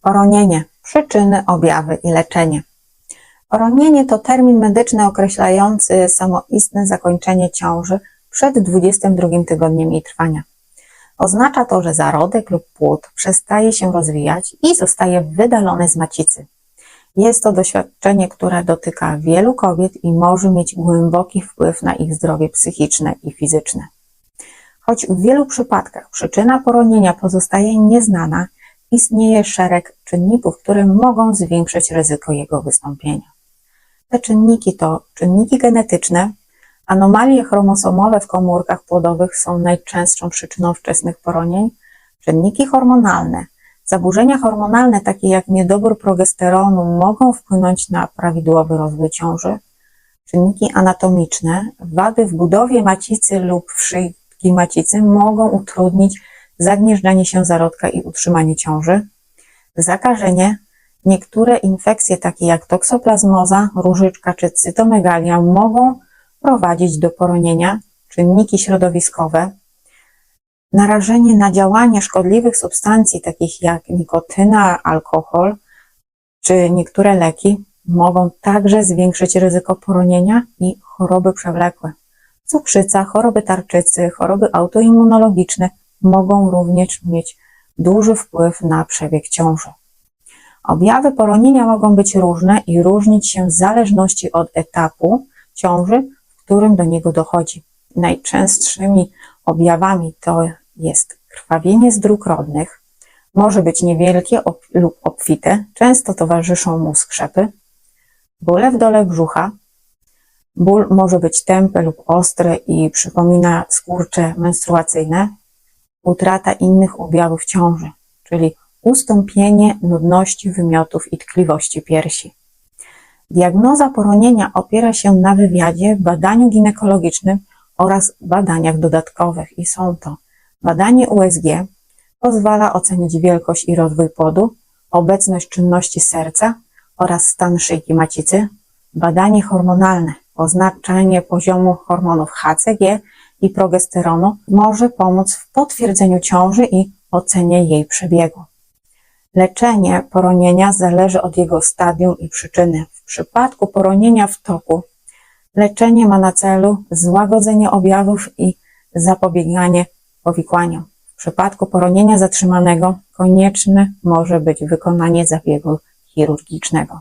Poronienie. Przyczyny, objawy i leczenie. Poronienie to termin medyczny określający samoistne zakończenie ciąży przed 22 tygodniem jej trwania. Oznacza to, że zarodek lub płód przestaje się rozwijać i zostaje wydalony z macicy. Jest to doświadczenie, które dotyka wielu kobiet i może mieć głęboki wpływ na ich zdrowie psychiczne i fizyczne. Choć w wielu przypadkach przyczyna poronienia pozostaje nieznana, istnieje szereg czynników, które mogą zwiększyć ryzyko jego wystąpienia. Te czynniki to czynniki genetyczne, anomalie chromosomowe w komórkach płodowych są najczęstszą przyczyną wczesnych poronień, czynniki hormonalne. Zaburzenia hormonalne, takie jak niedobór progesteronu, mogą wpłynąć na prawidłowy rozwój ciąży. Czynniki anatomiczne, wady w budowie macicy lub w macicy mogą utrudnić zagnieżdżanie się zarodka i utrzymanie ciąży. Zakażenie, niektóre infekcje takie jak toksoplazmoza, różyczka czy cytomegalia mogą prowadzić do poronienia. Czynniki środowiskowe, narażenie na działanie szkodliwych substancji takich jak nikotyna, alkohol czy niektóre leki mogą także zwiększyć ryzyko poronienia i choroby przewlekłe. Cukrzyca, choroby tarczycy, choroby autoimmunologiczne mogą również mieć duży wpływ na przebieg ciąży. Objawy poronienia mogą być różne i różnić się w zależności od etapu ciąży, w którym do niego dochodzi. Najczęstszymi objawami to jest krwawienie z dróg rodnych, może być niewielkie lub obfite, często towarzyszą mu skrzepy, bóle w dole brzucha, ból może być tępy lub ostry i przypomina skurcze menstruacyjne, utrata innych objawów ciąży, czyli ustąpienie nudności, wymiotów i tkliwości piersi. Diagnoza poronienia opiera się na wywiadzie, badaniu ginekologicznym oraz badaniach dodatkowych i są to badanie USG, pozwala ocenić wielkość i rozwój płodu, obecność czynności serca oraz stan szyjki macicy, badanie hormonalne, oznaczenie poziomu hormonów HCG i progesteronu może pomóc w potwierdzeniu ciąży i ocenie jej przebiegu. Leczenie poronienia zależy od jego stadium i przyczyny. W przypadku poronienia w toku leczenie ma na celu złagodzenie objawów i zapobieganie powikłaniom. W przypadku poronienia zatrzymanego konieczne może być wykonanie zabiegu chirurgicznego.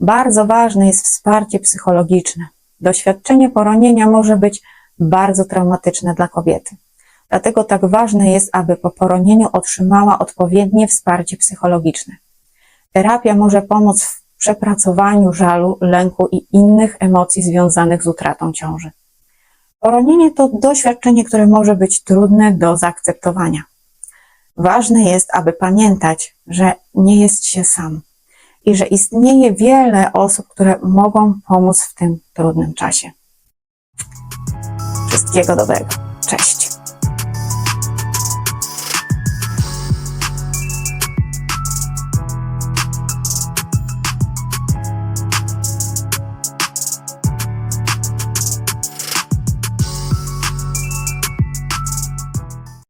Bardzo ważne jest wsparcie psychologiczne. Doświadczenie poronienia może być bardzo traumatyczne dla kobiety. Dlatego tak ważne jest, aby po poronieniu otrzymała odpowiednie wsparcie psychologiczne. Terapia może pomóc w przepracowaniu żalu, lęku i innych emocji związanych z utratą ciąży. Poronienie to doświadczenie, które może być trudne do zaakceptowania. Ważne jest, aby pamiętać, że nie jest się sam i że istnieje wiele osób, które mogą pomóc w tym trudnym czasie. Wszystkiego dobrego. Cześć.